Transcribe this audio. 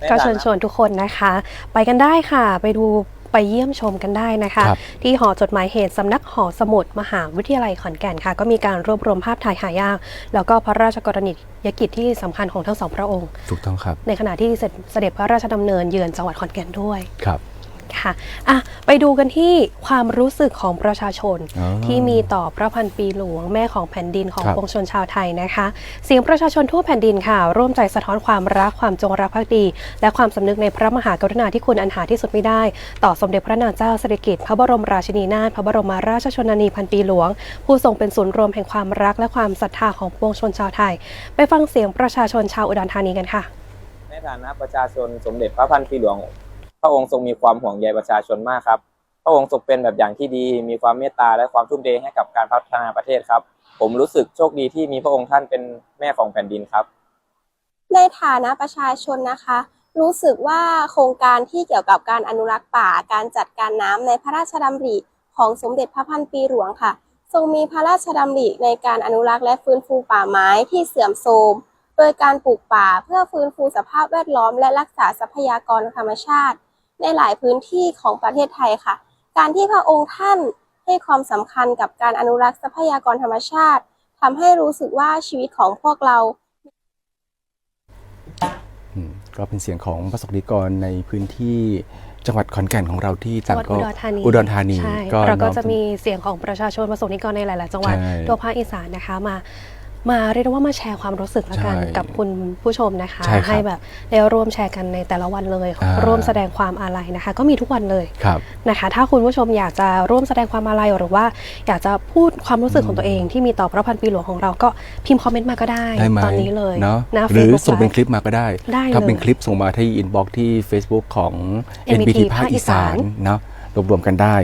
ในก็ฐานะเชิญชวนทุกคนนะคะ ไปกันได้ค่ะ ไปดูไปเยี่ยมชมกันได้นะคะครับที่หอจดหมายเหตุสำนักหอสมุดมหาวิทยาลัยขอนแก่นค่ะ ก็มีการรวบรวมภาพถ่ายหายาก แล้วก็พระราชกรณียกิจที่สำคัญของทั้งสองพระองค์ ถูกต้องครับ ในขณะที่เสด็จเสด็จพระราชดำเนินเยือนจังหวัดขอนแก่นด้วยครับ ค่ะอะ ไปดูกันที่ความรู้สึกของประชาชนอ๋อที่มีต่อพระพันปีหลวงแม่ของแผ่นดินของครับปวงชนชาวไทยนะคะ เสียงประชาชนทั่วแผ่นดินค่ะ ร่วมใจสะท้อนความรักความจงรักภักดี และความสำนึกในพระมหากรุณาธิคุณอันหาที่สุดไม่ได้ ต่อสมเด็จพระนางเจ้าสิริกิติ์พระบรมราชินีนาถพระบรมราชชนนีพันปีหลวง ผู้ทรงเป็นศูนย์รวมแห่งความรักและความศรัทธาของปวงชนชาวไทย ไปฟังเสียงประชาชนชาวอุดรธานีกันค่ะในฐานะประชาชนสมเด็จพระพันปีหลวง พระองค์ทรงมีความห่วงใยประชาชนมากครับ พระองค์ทรงเป็นแบบอย่างที่ดี มีความเมตตาและความทุ่มเทให้กับการพัฒนาประเทศครับ ผมรู้สึกโชคดีที่มีพระองค์ท่านเป็นแม่ของแผ่นดินครับ ในฐานะประชาชนนะคะ รู้สึกว่าโครงการที่เกี่ยวกับการอนุรักษ์ป่า การจัดการน้ำในพระราชดำริของสมเด็จพระพันปีหลวงค่ะ ทรงมีพระราชดำริในการอนุรักษ์และฟื้นฟูป่าไม้ที่เสื่อมโทรม โดยการปลูกป่าเพื่อฟื้นฟูสภาพแวดล้อม และรักษาทรัพยากรธรรมชาติ ในหลายพื้นที่ของประเทศไทยค่ะ การที่พระองค์ท่านให้ความสำคัญกับการอนุรักษ์ทรัพยากรธรรมชาติทำให้รู้สึกว่าชีวิตของพวกเราอืมก็เป็นเสียงของประสบนิกรในพื้นที่จังหวัดขอนแก่นของเราที่จัต่างงหวัดก็อุดรธานีอุดรธานีใช่ก็เราก็น้อมจะมีเสียงของประชาชนประสบนิกรในหลาย ๆ จังหวัดใช่ทั่วภาคอีสานนะคะมา มาเรียกได้ว่ามาแชร์ความรู้สึกละกันใช่กับคุณผู้ชมนะคะใช่ครับ แบบได้ร่วมแชร์กันในแต่ละวันเลยอ่าร่วมแสดงความอาลัยนะคะ ก็มีทุกวันเลยครับ นะคะ ถ้าคุณผู้ชมอยากจะร่วมแสดงความอาลัยหรือว่า อยากจะพูดความรู้สึกของตัวเองที่มีต่อพระพันปีหลวงของเราก็พิมพ์คอมเมนต์มาก็ได้ได้ไหมตอนนี้เลยเนาะหน้าหรือ Facebook ส่งเป็น Live คลิปมาก็ได้ ได้ถ้าเลยเป็นคลิปส่งมาที่อินบ็อกที่ Facebook ของ NBT NBT ภาคอีสานภาคอีสาน เนาะรวบรวมกันได้